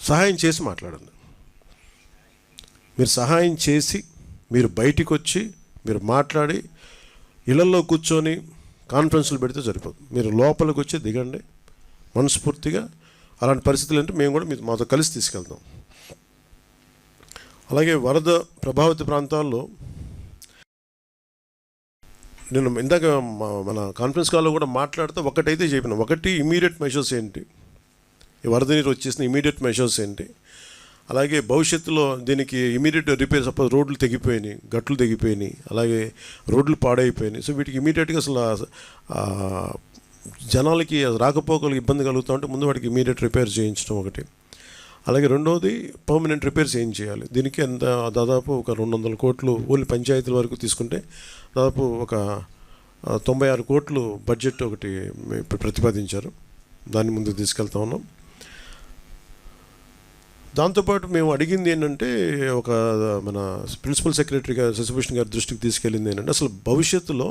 సహాయం చేసి మాట్లాడండి. మీరు సహాయం చేసి మీరు బయటికి వచ్చి మీరు మాట్లాడి ఇళ్ళలో కూర్చొని కాన్ఫరెన్స్లు పెడితే సరిపోదు. మీరు లోపలికి వచ్చి దిగండి. మనస్ఫూర్తిగా అలాంటి పరిస్థితులు అంటే మేము కూడా మీతో మాతో కలిసి తీసుకెళ్తాం. అలాగే వరద ప్రభావిత ప్రాంతాల్లో నేను ఇందాక మా- మన కాన్ఫరెన్స్ కాల్లో కూడా మాట్లాడితే ఒకటైతే చెప్పిన ఒకటి ఇమీడియట్ మెషర్స్ ఏంటి? ఈ వరద నీరు వచ్చేసిన ఇమీడియట్ మెషర్స్ ఏంటి? అలాగే భవిష్యత్తులో దీనికి ఇమీడియట్ రిపేర్ సపోజ్ రోడ్లు తెగిపోయినాయి గట్లు తెగిపోయినాయి అలాగే రోడ్లు పాడైపోయినాయి. సో వీటికి ఇమీడియట్గా అసలు జనాలకి రాకపోకలకు ఇబ్బంది కలుగుతూ ఉంటే ముందు వాటికి ఇమీడియట్ రిపేర్ చేయించడం ఒకటి. అలాగే రెండవది పర్మనెంట్ రిపేర్స్ ఏం చేయాలి? దీనికి ఎంత దాదాపు ఒక రెండు వందల కోట్లు ఓన్లీ పంచాయతీల వరకు తీసుకుంటే దాదాపు ఒక తొంభై ఆరు కోట్లు బడ్జెట్ ఒకటి ప్రతిపాదించారు. దాన్ని ముందుకు తీసుకెళ్తా ఉన్నాం. దాంతోపాటు మేము అడిగింది ఏంటంటే ఒక మన ప్రిన్సిపల్ సెక్రటరీ గారు శశిభూషణ్ గారి దృష్టికి తీసుకెళ్ళింది ఏంటంటే అసలు భవిష్యత్తులో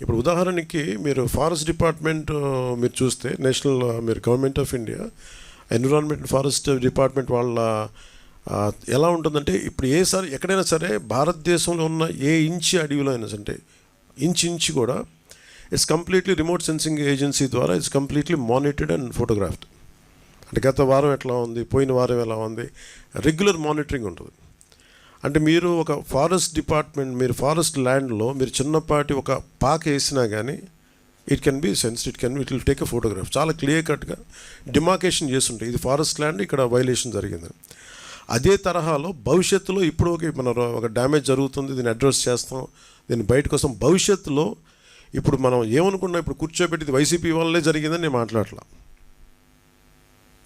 ఇప్పుడు ఉదాహరణకి మీరు ఫారెస్ట్ డిపార్ట్మెంట్ మీరు చూస్తే నేషనల్ మీరు government of India environment forest department వాళ్ళ ఎలా ఉంటుందంటే ఇప్పుడు ఏ సార్ ఎక్కడైనా సరే భారతదేశంలో ఉన్న ఏ ఇంచి అడవిలో అయినా సరే అంటే ఇంచ్ ఇంచి కూడా it's completely remote sensing agency ద్వారా it's completely monitored and photographed అంటే గత వారం ఎట్లా ఉంది? పోయిన వారం ఎలా ఉంది? రెగ్యులర్ మానిటరింగ్ ఉంటుంది. అంటే మీరు ఒక ఫారెస్ట్ డిపార్ట్మెంట్ మీరు ఫారెస్ట్ ల్యాండ్లో మీరు చిన్నపాటి ఒక పాక వేసినా కానీ it can be sense it can it will take a photograph. చాలా క్లియర్ కట్గా డిమార్కేషన్ చేస్తుంటాయి ఇది ఫారెస్ట్ ల్యాండ్ ఇక్కడ వైలేషన్ జరిగింది. అదే తరహాలో భవిష్యత్తులో ఇప్పుడు ఒక మన ఒక డ్యామేజ్ జరుగుతుంది దీన్ని అడ్రస్ చేస్తాం దీన్ని బయట కోసం భవిష్యత్తులో ఇప్పుడు మనం ఏమనుకున్నాం ఇప్పుడు కూర్చోబెట్టి వైసీపీ వల్లే జరిగిందని నేను మాట్లాడలా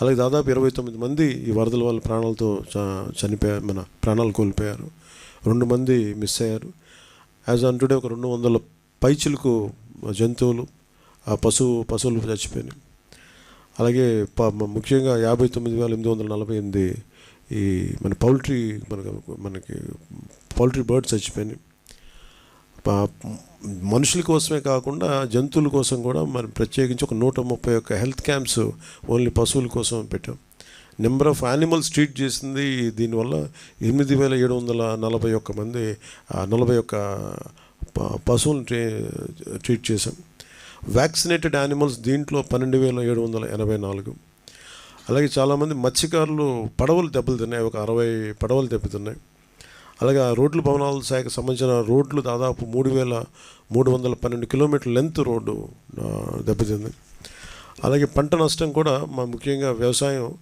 అలాగే దాదాపు ఇరవై తొమ్మిది మంది ఈ వరదల వల్ల ప్రాణాలతో చ- చనిపోయారు మన ప్రాణాలు కోల్పోయారు. రెండు మంది మిస్ అయ్యారు. యాజ్ ఆన్ టుడే ఒక రెండు వందల పైచిలకు జంతువులు ఆ పశువు పశువులు చచ్చిపోయినాయి. అలాగే ప- ముఖ్యంగా యాభై తొమ్మిది వేల ఎనిమిది వందల నలభై ఎనిమిది ఈ మన పౌల్ట్రీ మనకు మనకి పౌల్ట్రీ బర్డ్స్ చచ్చిపోయినాయి. మనుషుల కోసమే కాకుండా జంతువుల కోసం కూడా మరి ప్రత్యేకించి ఒక నూట ముప్పై ఒక్క హెల్త్ క్యాంప్స్ ఓన్లీ పశువుల కోసం పెట్టాం. నెంబర్ ఆఫ్ యానిమల్స్ ట్రీట్ చేసింది దీనివల్ల ఎనిమిది వేల ఏడు వందల నలభై ఒక్క మంది నలభై ఒక్క ప- పశువులను ట్రీ ట్రీట్ చేశాం. వ్యాక్సినేటెడ్ యానిమల్స్ దీంట్లో పన్నెండు వేల ఏడు వందల ఎనభై నాలుగు. అలాగే చాలామంది మత్స్యకారులు పడవలు దెబ్బతిన్నాయి ఒక అరవై పడవలు దెబ్బతిన్నాయి. అలాగే ఆ రోడ్లు భవనాల శాఖకు సంబంధించిన రోడ్లు దాదాపు మూడు వేల మూడు వందల పన్నెండు కిలోమీటర్ల లెంత్ రోడ్డు దెబ్బతింది. అలాగే పంట నష్టం కూడా మా ముఖ్యంగా వ్యవసాయం